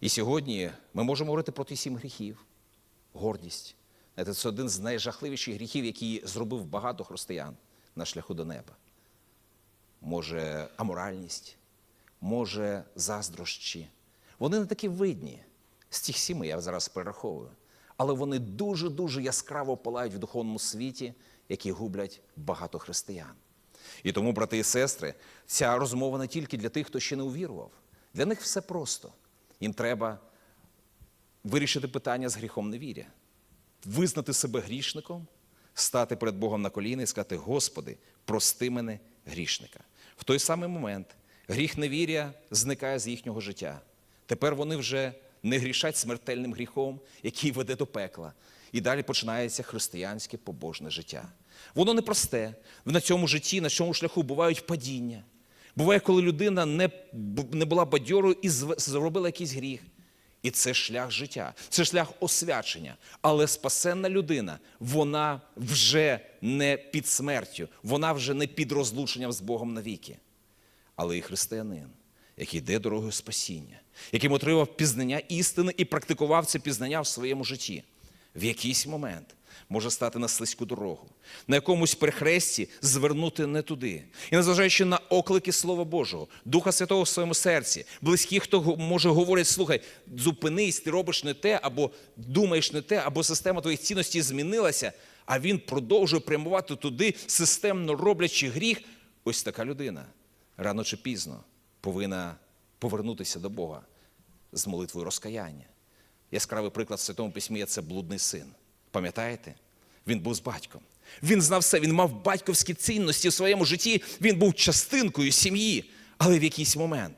І сьогодні ми можемо говорити про ті сім гріхів. Гордість. Це один з найжахливіших гріхів, який зробив багато християн на шляху до неба. Може, аморальність, може, заздрощі. Вони не такі видні з цих сіми, я зараз перераховую. Але вони дуже-дуже яскраво палають в духовному світі, які гублять багато християн. І тому, брати і сестри, ця розмова не тільки для тих, хто ще не увірував. Для них все просто. Їм треба вирішити питання з гріхом невіря, визнати себе грішником, стати перед Богом на коліна і сказати: Господи, прости мене грішника. В той самий момент гріх невіря зникає з їхнього життя. Тепер вони вже не грішать смертельним гріхом, який веде до пекла. І далі починається християнське побожне життя. Воно непросте. На цьому житті, на цьому шляху бувають падіння. Буває, коли людина не, не була бадьорою і зробила якийсь гріх. І це шлях життя, це шлях освячення. Але спасенна людина, вона вже не під смертю, вона вже не під розлученням з Богом навіки. Але і християнин, який йде дорогою спасіння, яким отримав пізнання істини і практикував це пізнання в своєму житті, в якийсь момент може стати на слизьку дорогу, на якомусь перехресті звернути не туди. І незважаючи на оклики Слова Божого, Духа Святого в своєму серці, близькі, хто може говорять, слухай, зупинись, ти робиш не те, або думаєш не те, або система твоїх цінностей змінилася, а він продовжує прямувати туди, системно роблячи гріх. Ось така людина рано чи пізно повинна повернутися до Бога з молитвою розкаяння. Яскравий приклад в Святому Письмі це блудний син. Пам'ятаєте? Він був з батьком. Він знав все, він мав батьківські цінності в своєму житті, він був частинкою сім'ї. Але в якийсь момент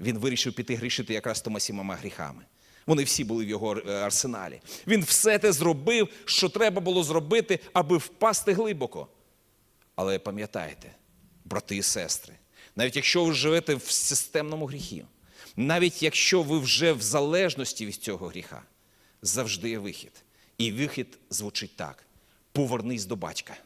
він вирішив піти грішити якраз тома сімома гріхами. Вони всі були в його е, арсеналі. Він все те зробив, що треба було зробити, аби впасти глибоко. Але пам'ятайте, брати і сестри, навіть якщо ви живете в системному гріхі, навіть якщо ви вже в залежності від цього гріха, завжди є вихід. І вихід звучить так: повернись до батька.